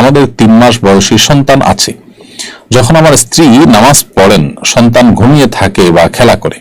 আমাদের তিন মাস বয়সী সন্তান আছে। যখন আমার স্ত্রী নামাজ পড়েন, সন্তান ঘুমিয়ে থাকে বা খেলা করে।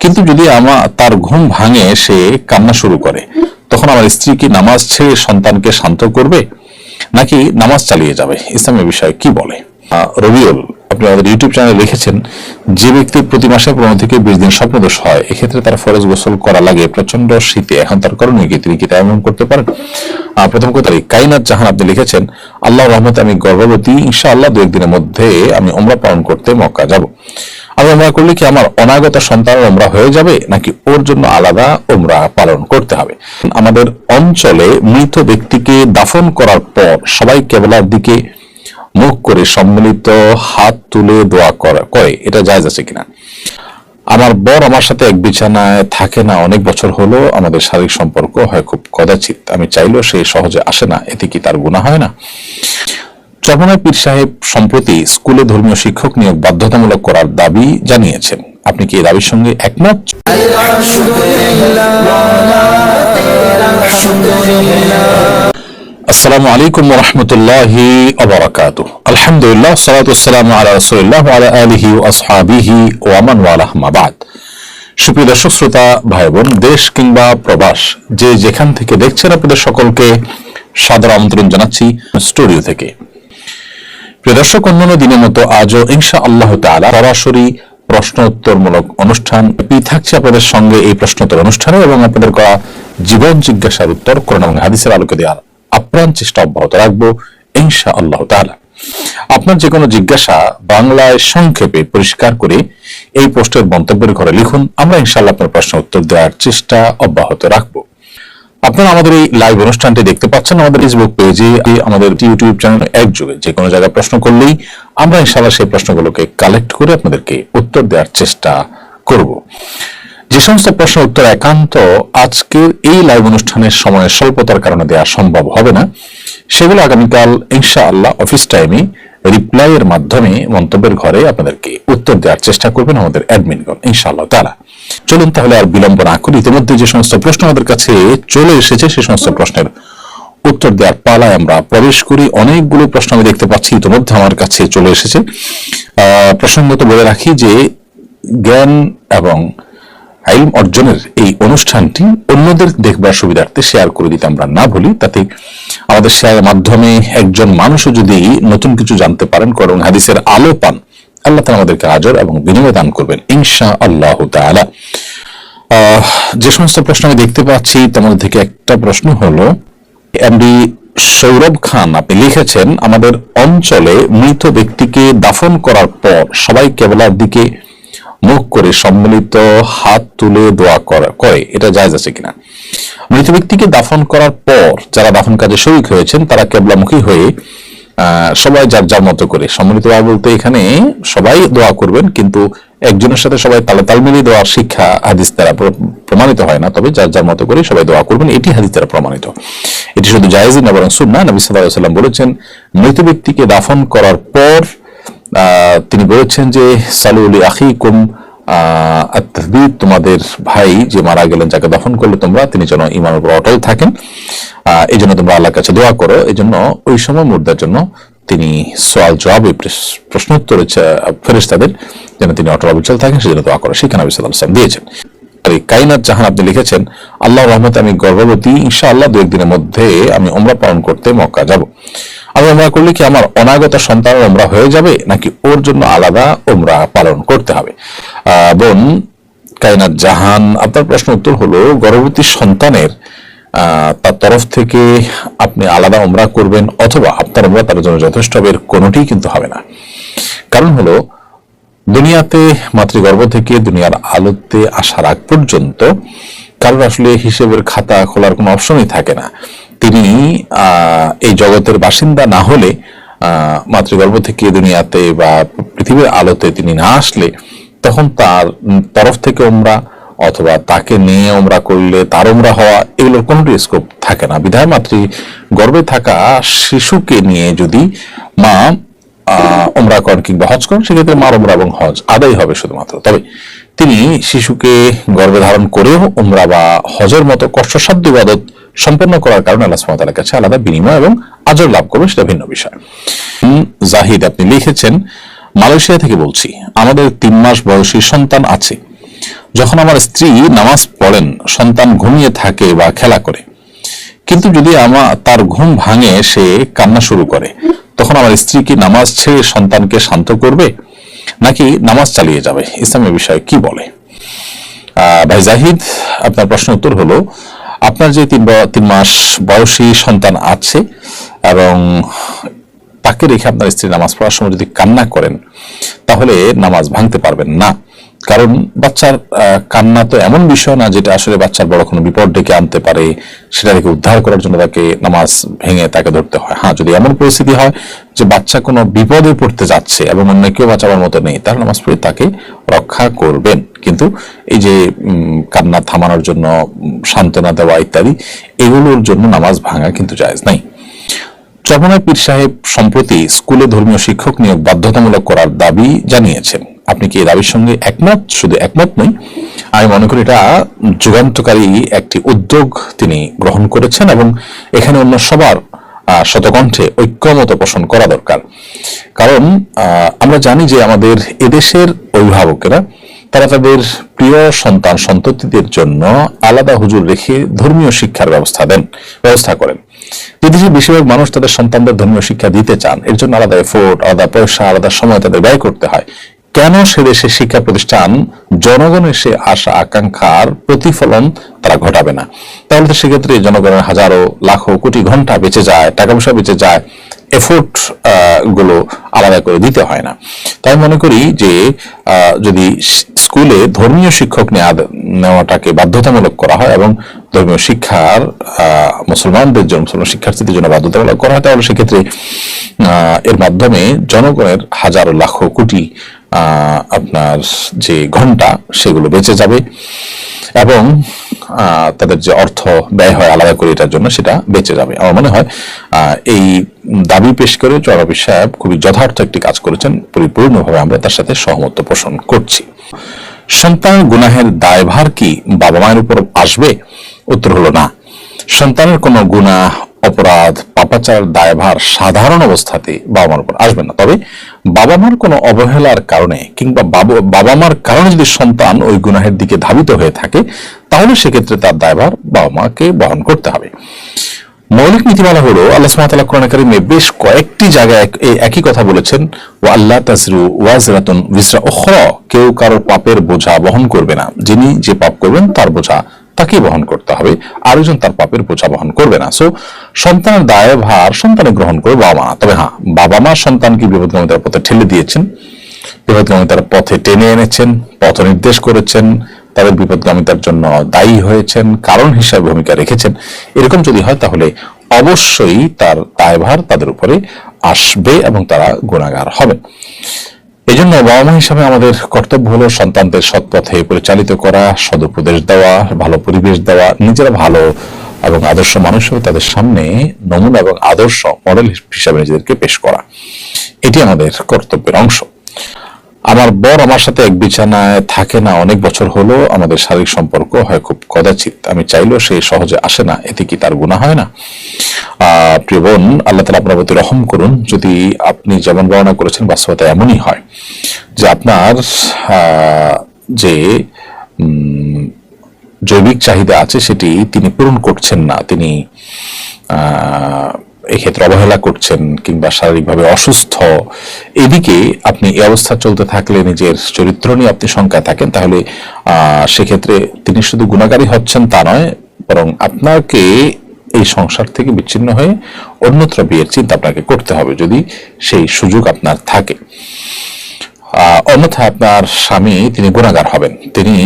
কিন্তু যদি আমার তার ঘুম ভাঙে, সে কান্না শুরু করে। তখন আমার স্ত্রী কি নামাজ ছেড়ে সন্তানকে শান্ত করবে, নাকি নামাজ চালিয়ে যাবে? ইসলামের বিষয়ে কি বলে? রবিউল আপনি আমাদের ইউটিউব চ্যানেলে লিখেছেন, যে ব্যক্তি প্রতি মাসে পনেরো থেকে বিশ দিন স্বপ্নদোষ হয়, এক্ষেত্রে তার ফরজ গোসল করা লাগে প্রচণ্ড শীতে। এখন তার করণীয় কি? তিনি কি তা এমন করতে পারেন? প্রথম কথা কাইনাত জাহান আপনি লিখেছেন আল্লাহ রহমতে আমি গর্ভবতী ইনশা আল্লাহ দু একদিনের মধ্যে আমি ওমরা পালন করতে মক্কা যাব। আমি ওমরা করলে কি আমার অনাগত সন্তানের ওমরা হয়ে যাবে, নাকি ওর জন্য আলাদা ওমরা পালন করতে হবে? আমাদের অঞ্চলে মৃত ব্যক্তিকে দাফন করার পর সবাই কেবলার দিকে মুখ করে সম্মিলিত হাত তুলে দোয়া করা- করে। এটা জায়জ আছে কিনা? আমার বর আমার সাথে এক বিছানায় থাকে না, অনেক বছর হলো, আমাদের শারীরিক সম্পর্ক হয় খুব কদাচিত আমি চাইলেও সে সহজে আসে না, এতে কি তার গুণা হয় না? চরমনায় পীর সাহেব সম্প্রতি স্কুলে ধর্মীয় শিক্ষক নিয়োগ বাধ্যতামূলক করার দাবি জানিয়েছেন। আপনি কি এই দাবির সঙ্গে একমত? আসসালামু আলাইকুম রহমতুল্লাহি অবরাকাত আলহামদুলিল্লাহ সালাতাম আলা রসুল্লাহ আলা আলিহি আসহাবিহি ও আমান ওয়ালাহ মাবাদ সুপ্রিয় দর্শক, শ্রোতা ভাই বোন দেশ কিংবা প্রবাস, যে যেখান থেকে দেখছেন আপনাদের সকলকে সাদর আমন্ত্রণ জানাচ্ছি স্টুডিও থেকে। প্রিয় দর্শক, অন্যান্য দিনের মতো আজও ইনশা আল্লাহ তাআলা সরাসরি প্রশ্ন উত্তরমূলক অনুষ্ঠান থাকছে আপনাদের সঙ্গে এই প্রশ্নোত্তর অনুষ্ঠানে এবং আপনাদের করা জীবন জিজ্ঞাসার উত্তর করোনা হাদিসের আলোকে দেওয়ার আপ্রাণ চেষ্টা অব্যাহত রাখব ইনশা আল্লাহ তাআলা। আপনার যে কোনো জিজ্ঞাসা বাংলায় সংক্ষেপে পরিষ্কার করে এই পোস্টের মন্তব্যের ঘরে লিখুন, আমরা ইনশাল্লাহ আপনার প্রশ্ন উত্তর দেওয়ার চেষ্টা অব্যাহত রাখব। আপনারা আমাদের এই লাইভ অনুষ্ঠানটি দেখতে পাচ্ছেন আমাদের ফেসবুক পেজে, আমাদের ইউটিউব চ্যানেল একযোগে। যে কোনো জায়গায় প্রশ্ন করলেই আমরা ইনশাল্লাহ সেই প্রশ্নগুলোকে কালেক্ট করে আপনাদেরকে উত্তর দেওয়ার চেষ্টা করব। যে সমস্ত প্রশ্ন উত্তর একান্ত আজকের এই লাইভ অনুষ্ঠানের সময়ের স্বল্পতার কারণে দেওয়া সম্ভব হবে না সেগুলো আগামীকাল ইনশাআল্লাহ অফিস টাইমে রিপ্লাই এর মাধ্যমে মন্তব্যের ঘরে আপনাদেরকে উত্তর দেওয়ার চেষ্টা করবেন আমাদের অ্যাডমিনগণ ইনশাআল্লাহ তারা চলুন তাহলে আর বিলম্ব না করি ইতিমধ্যে যে সমস্ত প্রশ্ন আমাদের কাছে চলে এসেছে সে সমস্ত প্রশ্নের উত্তর দেওয়ার পালায় আমরা প্রবেশ করি। অনেকগুলো প্রশ্ন আমি দেখতে পাচ্ছি ইতিমধ্যে আমার কাছে চলে এসেছে। আহ, প্রসঙ্গত বলে রাখি যে জ্ঞান এবং আইন অর্জনের এই অনুষ্ঠানটি অন্যদের দেখবার সুবিধার্থে শেয়ার করে দিতে আমরা না ভুলি তাতে আমাদের শেয়ারের মাধ্যমে একজন মানুষও যদি নতুন কিছু জানতে পারেন করুন হাদিসের আলো পান আল্লাহ তাআলা আমাদেরকে আজর এবং বিনিময় দান করবেন ইনশা আল্লাহ আহ, যে সমস্ত প্রশ্ন আমি দেখতে পাচ্ছি তোমাদের থেকে একটা প্রশ্ন হলো এমডি সৌরভ খান আপনি লিখেছেন আমাদের অঞ্চলে মৃত ব্যক্তিকে দাফন করার পর সবাই কেবলার দিকে মুখ করে সম্মিলিত হাত তুলে দোয়া করা- এটা জায়জ আছে কিনা? মৃত ব্যক্তিকে দাফন করার পর যারা দাফন কাজে শরিক হয়েছেন, তারা কেবলামুখী হয়ে সবাই যার যার মতো করে। সম্মিলিত দোয়া বলতে এখানে সবাই দোয়া করবেন, কিন্তু একজনের সাথে সবাই তালে তাল মিলিয়ে দেওয়ার শিক্ষা হাদিস দ্বারা প্রমাণিত হয় না। তবে যার যার মতো করে সবাই দোয়া করবেন, এটি হাদিস দ্বারা প্রমাণিত। এটি শুধু জায়েজ না, বরং সুন্না নবী আলাইহি সাল্লাম বলেছেন, মৃত ব্যক্তিকে দাফন করার পর তিনি বলেছেন যে সালুলি আখি কুম তোমাদের ভাই যে মারা গেলেন, যাকে দফন করলে তোমরা, তিনি যেন ইমানের উপর অটল থাকেন। এই জন্য তোমরা আল্লাহর কাছে দোয়া করো। এই জন্য ওই সময় মুর্দার জন্য তিনি সোয়াল জবাব প্রশ্নোত্তর ফেরেস তাদের যেন তিনি অটল অবিচল থাকেন, সেজন্য দোয়া করো। সেখানে ওয়াসাল্লাম দিয়েছেন। এই কাইনাত জাহান আপনি লিখেছেন আল্লাহ রহমতে আমি গর্ভবতী ইনশা আল্লাহ দু একদিনের মধ্যে আমি ওমরা পালন করতে মক্কা যাব। আমি ওমরা করলে কি আমার অনাগত সন্তান ওমরা হয়ে যাবে, নাকি ওর জন্য আলাদা ওমরা পালন করতে হবে? বোন, কাইনাত জাহান, আপনার প্রশ্ন উত্তর হলো, গর্ভবতী সন্তানের তার তরফ থেকে আপনি আলাদা ওমরা করবেন, অথবা আপনার ওমরা তার জন্য যথেষ্ট হবে, এর কোনোটি কিন্তু হবে না। কারণ হলো দুনিয়াতে মাতৃগর্ভ থেকে দুনিয়ার আলোতে আসার আগ পর্যন্ত কারোর আসলে হিসেবের খাতা খোলার কোনো অপশনই থাকে না। তিনি এই জগতের বাসিন্দা না হলে মাতৃগর্ভ থেকে দুনিয়াতে বা পৃথিবীর আলোতে তিনি না আসলে, তখন তার তরফ থেকে ওমরা অথবা তাকে নিয়ে ওমরা করলে তার ওমরা হওয়া এগুলোর কোনোটি স্কোপ থাকে না। বিধায় মাতৃ গর্ভে থাকা শিশুকে নিয়ে যদি মা ওমরা করেন কিংবা হজ করেন, সেক্ষেত্রে মার ওমরা এবং হজ আদায় হবে শুধুমাত্র। তবে তিনি শিশুকে গর্ভে ধারণ করেও ওমরা বা হজের মতো কষ্টসাধ্য ইবাদত সম্পন্ন করার কারণে আল্লাহ সুবহানাহু কাছে আলাদা বিনিময় এবং আজর লাভ করবে, সেটা ভিন্ন বিষয়। জাহিদ, আপনি লিখেছেন, মালয়েশিয়া থেকে বলছি, আমাদের তিন মাস বয়সী সন্তান আছে। যখন আমার স্ত্রী নামাজ পড়েন, সন্তান ঘুমিয়ে থাকে বা খেলা করে, কিন্তু যদি আমার তার ঘুম ভাঙে, সে কান্না শুরু করে। তখন আমার স্ত্রী কি নামাজ ছেড়ে সন্তানকে শান্ত করবে, নাকি নামাজ চালিয়ে যাবে? ইসলামের বিষয়ে কি বলে? ভাই জাহিদ, আপনার প্রশ্ন উত্তর হলো, আপনার যে তিন তিন মাস বয়সী সন্তান আছে এবং তাকে রেখে আপনার স্ত্রী নামাজ পড়ার সময় যদি কান্না করেন, তাহলে নামাজ ভাঙতে পারবেন না। কারণ বাচ্চার কান্না তো এমন বিষয় না যেটা আসলে বাচ্চার বড় কোনো বিপদ ডেকে আনতে পারে, সেটা থেকে উদ্ধার করার জন্য তাকে নামাজ ভেঙে তাকে ধরতে হয়। হ্যাঁ যদি এমন পরিস্থিতি হয় যে বাচ্চা কোনো বিপদে পড়তে যাচ্ছে এবং অন্য কেউ বাঁচাবার মতো নেই, তাহলে নামাজ পড়ে তাকে রক্ষা করবেন। কিন্তু এই যে কান্না থামানোর জন্য সান্ত্বনা দেওয়া ইত্যাদি, এগুলোর জন্য নামাজ ভাঙা কিন্তু জায়জ নাই। চরমনা পীর সাহেব সম্প্রতি স্কুলে ধর্মীয় শিক্ষক নিয়োগ বাধ্যতামূলক করার দাবি জানিয়েছেন। আপনি কি দাবির সঙ্গে একমত? শুধু একমত নই, আমি মনে করি এটা যুগান্তকারী একটি উদ্যোগ তিনি গ্রহণ করেছেন এবং এখানে অন্য সবার শতকণ্ঠে ঐক্যমত পোষণ করা দরকার। কারণ আমরা জানি যে আমাদের এদেশের অভিভাবকেরা, তারা তাদের প্রিয় সন্তান সন্ততিদের জন্য আলাদা হুজুর রেখে ধর্মীয় শিক্ষার ব্যবস্থা দেন, ব্যবস্থা করেন। বিদেশি বেশিরভাগ মানুষ তাদের সন্তানদের ধর্মীয় শিক্ষা দিতে চান, এর জন্য আলাদা এফোর্ট আলাদা পয়সা, আলাদা সময় তাদের ব্যয় করতে হয়। কেন সে দেশে শিক্ষা প্রতিষ্ঠান, জনগণের সে আশা, আকাঙ্ক্ষার প্রতিফলন তারা ঘটাবে না? তাহলে তো সেক্ষেত্রে জনগণের হাজারো, লাখো, কোটি ঘণ্টা বেঁচে যায় টাকা পয়সা বেঁচে যায় এফোর্টগুলো আলাদা করে দিতে হয় না। তাই মনে করি যে যদি স্কুলে ধর্মীয় শিক্ষক নেওয়াটাকে বাধ্যতামূলক করা হয় এবং ধর্মীয় শিক্ষার মুসলমানদের জন্য, মুসলমান শিক্ষার্থীদের জন্য বাধ্যতামূলক করা হয়, তাহলে সেক্ষেত্রে এর মাধ্যমে জনগণের হাজারো, লাখ, কোটি আপনার যে ঘণ্টা, সেগুলো বেঁচে যাবে এবং তাদের যে অর্থ ব্যয় হয় আলাদা করে এটার জন্য সেটা বেঁচে যাবে। আমার মনে হয় এই দাবি পেশ করে চরবি সাহেব খুবই যথার্থ একটি কাজ করেছেন, পরিপূর্ণভাবে আমরা তার সাথে সহমত পোষণ করছি। সন্তান গুনাহের দায়ভার কি বাবা মায়ের উপর আসবে? উত্তর হলো না। সন্তানের কোনো গুণা অপরাধ পাপাচার দায়ভার সাধারণ অবস্থাতে বাবা মার উপর আসবে না। তবে বাবা মার কোনো অবহেলার কারণে কিংবা বাবা মার কারণে যদি সন্তান ওই গুনাহের দিকে ধাবিত হয়ে থাকে, তাহলে সেক্ষেত্রে তার দায়ভার বাবা মাকে বহন করতে হবে। মৌলিক নীতিমালা হলো, আল্লাহ সুমাতাল্লাহ কোরআন কারিমে বেশ কয়েকটি জায়গায় এই একই কথা বলেছেন ও আল্লাহ তাজরু ওয়াজরাতুন ভিসরা ওখর কেউ কারোর পাপের বোঝা বহন করবে না। যিনি যে পাপ করবেন তার বোঝা তাকে বহন করতে হবে। আরেকজন তার পাপের বোঝা বহন করবে না। সো সন্তানের দায় ভার সন্তানে গ্রহণ করে বাবা মা। তবে হ্যাঁ বাবা মা সন্তানকে বিপদগামিতার পথে ঠেলে দিয়েছেন। বিপদগামিতার পথে টেনে এনেছেন, পথ নির্দেশ করেছেন, তাদের বিপদগামিতার জন্য দায়ী হয়েছেন, কারণ হিসাবে ভূমিকা রেখেছেন। এরকম যদি হয় তাহলে অবশ্যই তার দায়ভার তাদের উপরে আসবে এবং তারা গুণাগার হবে। এই জন্য বাবা মা হিসাবে আমাদের কর্তব্য হলো সন্তানদের সৎ পথে পরিচালিত করা, সদুপদেশ দেওয়া, ভালো পরিবেশ দেওয়া, নিজেরা ভালো এবং আদর্শ মানুষ তাদের সামনে নমুনা এবং আদর্শ মডেল হিসাবে নিজেদেরকে পেশ করা। এটি আমাদের কর্তব্যের অংশ। আমার বর আমার সাথে এক বিছানায় থাকে না, অনেক বছর হলো, আমাদের শারীরিক সম্পর্ক হয় খুব কদাচিত আমি চাইলেও সে সহজে আসে না, এতে কি তার গুণা হয় না? প্রিয় বোন, আল্লাহ তালা আপনার প্রতি রহম করুন। যদি আপনি যেমন বর্ণনা করেছেন বাস্তবতা এমনই হয় যে আপনার যে জৈবিক চাহিদা আছে, সেটি তিনি পূরণ করছেন না। তিনি এক্ষেত্রে অবহেলা করছেন কিংবা শারীরিকভাবে অসুস্থ, এদিকে আপনি এই অবস্থা চলতে থাকলে নিজের চরিত্র নিয়ে আপনি শঙ্কায় থাকেন, তাহলে সেক্ষেত্রে তিনি শুধু গুণাগারী হচ্ছেন তা নয়, বরং আপনাকে এই সংসার থেকে বিচ্ছিন্ন হয়ে অন্যত্র বিয়ের চিন্তা আপনাকে করতে হবে যদি সেই সুযোগ আপনার থাকে। অন্যথা আপনার স্বামী, তিনি গুণাগার হবেন। তিনি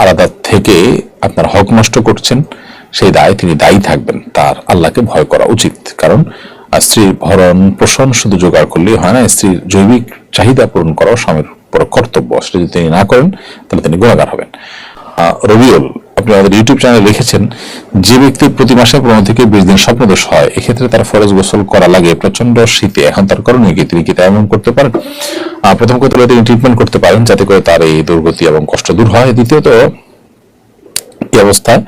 আলাদা থেকে আপনার হক নষ্ট করছেন। সেই দায় তিনি দায়ী থাকবেন, তার আল্লাহকে ভয় করা উচিত। কারণ স্ত্রীর ভরণ পোষণ শুধু জোগাড় করলেই হয় না, স্ত্রীর জৈবিক চাহিদা পূরণ করাও স্বামীর বড় কর্তব্য। সেটা যদি তিনি না করেন, তাহলে তিনি গুণাগার হবেন। রবিউল, আপনি আমাদের ইউটিউব চ্যানেলে লিখেছেন, যে ব্যক্তির প্রতি মাসে পনেরো থেকে বিশ দিন স্বপ্নদোষ হয়, এক্ষেত্রে তার ফরজ গোসল করা লাগে। প্রচণ্ড শীতে এখন তার করণীয় কি? তিনি কি তেমন করতে পারেন? প্রথম কথা হলো তিনি ট্রিটমেন্ট করতে পারেন, যাতে করে তার এই দুর্গতি এবং কষ্ট দূর হয়। দ্বিতীয়ত, এই অবস্থায়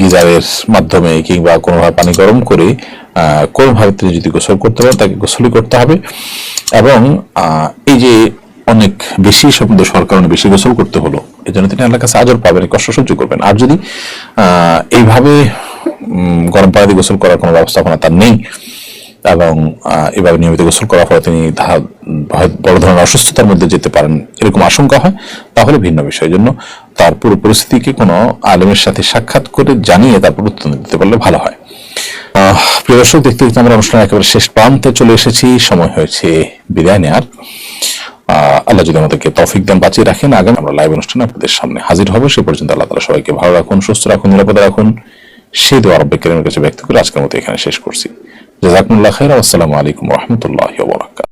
গিজারের মাধ্যমে কিংবা কোনোভাবে পানি গরম করে কোন কোনোভাবে তিনি যদি গোসল করতে পারেন, তাকে গোসলই করতে হবে। এবং এই যে অনেক বেশি শব্দ সরকার অনেক বেশি গোসল করতে হলো, এই জন্য তিনি আল্লাহ কাছে আজর পাবেন কষ্ট সহ্য করবেন। আর যদি এইভাবে গরম পানি গোসল করার কোনো ব্যবস্থাপনা তার নেই এবং এভাবে নিয়মিত গোসল করার ফলে তিনি বড় ধরনের অসুস্থতার মধ্যে যেতে পারেন এরকম আশঙ্কা হয় তাহলে ভিন্ন বিষয়ের জন্য তার পুরো পরিস্থিতিকে কোনো আলেমের সাথে সাক্ষাৎ করে জানিয়ে তারপর উত্তর দিতে পারলে ভালো হয়। প্রিয় দর্শক দেখতে দেখতে আমরা অনুষ্ঠান একেবারে শেষ প্রান্তে চলে এসেছি। সময় হয়েছে বিদায় নেওয়ার আহ, আল্লাহ যদি আমাদেরকে তৌফিক দেন বাঁচিয়ে রাখেন। আগামী আমরা লাইভ অনুষ্ঠানে আপনাদের সামনে হাজির হব। সে পর্যন্ত আল্লাহ তালা সবাইকে ভালো রাখুন সুস্থ রাখুন নিরাপদে রাখুন। সেই দোয়া রব্বে কাছে ব্যক্ত করে আজকের মতো এখানে শেষ করছি। জাজাকুমুল্লাহ খাইর আসসালামু আলাইকুম রহমতুল্লাহ বরাকাত